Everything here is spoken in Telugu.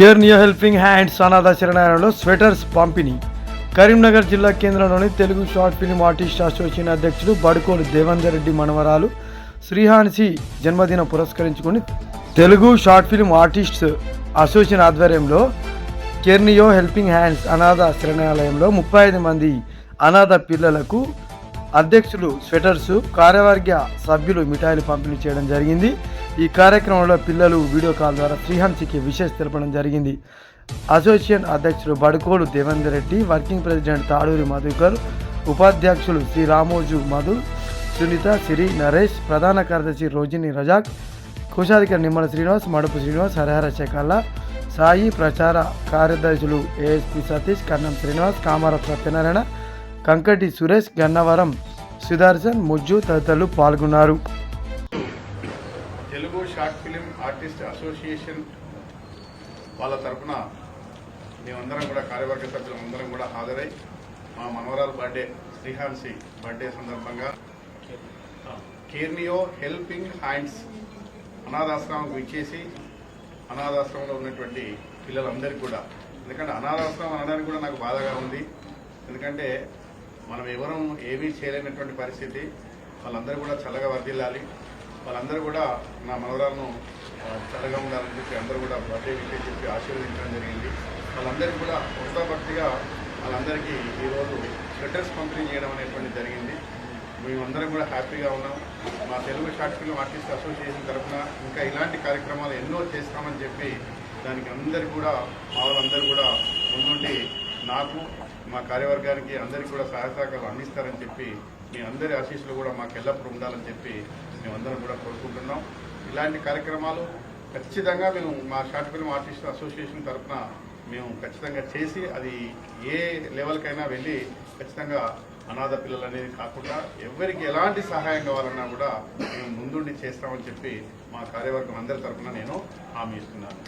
కేర్ నియో హెల్పింగ్ హ్యాండ్స్ అనాథ శరణాలయంలో స్వెటర్స్ పంపిణీ. కరీంనగర్ జిల్లా కేంద్రంలోని Telugu short film artist association అధ్యక్షుడు బడుకోలు దేవేందర్ రెడ్డి మనవరాలు శ్రీహాన్సి జన్మదినం పురస్కరించుకుని Telugu short film artist association ఆధ్వర్యంలో కెర్నియో హెల్పింగ్ హ్యాండ్స్ అనాథ శరణాలయంలో ముప్పై ఐదు మంది అనాథ పిల్లలకు అధ్యక్షులు స్వెటర్స్ కార్యవర్గ సభ్యులు మిఠాయిలు పంపిణీ చేయడం జరిగింది. ఈ కార్యక్రమంలో పిల్లలు వీడియో కాల్ ద్వారా శ్రీహాన్సికి విషెస్ తెలపడం జరిగింది. అసోసియేషన్ అధ్యక్షులు బడుకోడు దేవేందర్ రెడ్డి వర్కింగ్ ప్రెసిడెంట్ తాడూరి మధుకర్ ఉపాధ్యక్షులు శ్రీ రామోజు మధు సునీత సిరి నరేష్ ప్రధాన కార్యదర్శి రోజిని రజాక్ కోశాధికారి నిమ్మల శ్రీనివాస్ మడుపు శ్రీనివాస్ హరిహర శేఖర్ల సాయి ప్రచార కార్యదర్శులు ఏఎస్పి సతీష్ కన్నం శ్రీనివాస్ కామారపు సత్యనారాయణ కంకటి సురేష్ గన్నవరం సుదర్శన్ ముజ్జు తదితరులు పాల్గొన్నారు. షార్ట్ ఫిలిం ఆర్టిస్ట్ అసోసియేషన్ వాళ్ళ తరపున మేమందరం కూడా కార్యవర్గ సభ్యులందరం కూడా హాజరై మా మనవరాల బర్త్డే శ్రీహాన్సి బర్త్డే సందర్భంగా కేర్నియో హెల్పింగ్ హ్యాండ్స్ అనాథాశ్రమంకు ఇచ్చేసి అనాథాశ్రమంలో ఉన్నటువంటి పిల్లలందరికీ కూడా. ఎందుకంటే అనాథాశ్రమం అనడానికి కూడా నాకు బాధగా ఉంది. ఎందుకంటే మనం ఎవరం ఏమీ చేయలేనటువంటి పరిస్థితి. వాళ్ళందరూ కూడా చల్లగా వర్దిల్లాలి వాళ్ళందరూ కూడా నా మనవరాలను చల్లగా ఉండాలని చెప్పి అందరూ కూడా బర్త్డే విషయం చెప్పి ఆశీర్వదించడం జరిగింది. వాళ్ళందరికీ కూడా కొత్త భక్తిగా వాళ్ళందరికీ ఈరోజు స్వెటర్స్ పంపిణీ చేయడం అనేటువంటి జరిగింది. మేమందరం కూడా హ్యాపీగా ఉన్నాం. మా Telugu short film artist association తరఫున ఇంకా ఇలాంటి కార్యక్రమాలు ఎన్నో చేస్తామని చెప్పి దానికి అందరు కూడా మా వాళ్ళందరూ కూడా ముందుండి నాకు మా కార్యవర్గానికి అందరికీ కూడా సహాయ సహకారాలు అందిస్తారని చెప్పి మీ అందరి ఆశీస్సులు కూడా మాకు ఎల్లప్పుడూ ఉండాలని చెప్పి మేమందరం కూడా కోరుకుంటున్నాం. ఇలాంటి కార్యక్రమాలు ఖచ్చితంగా మేము మా షార్ట్ ఫిల్మ్ ఆర్టిస్ట్ అసోసియేషన్ తరఫున మేము ఖచ్చితంగా చేసి అది ఏ లెవెల్కైనా వెళ్ళి ఖచ్చితంగా అనాథ పిల్లలు అనేది కాకుండా ఎవరికి ఎలాంటి సహాయం కావాలన్నా కూడా మేము ముందుండి చేస్తామని చెప్పి మా కార్యవర్గం అందరి తరఫున నేను హామీ ఇస్తున్నాను.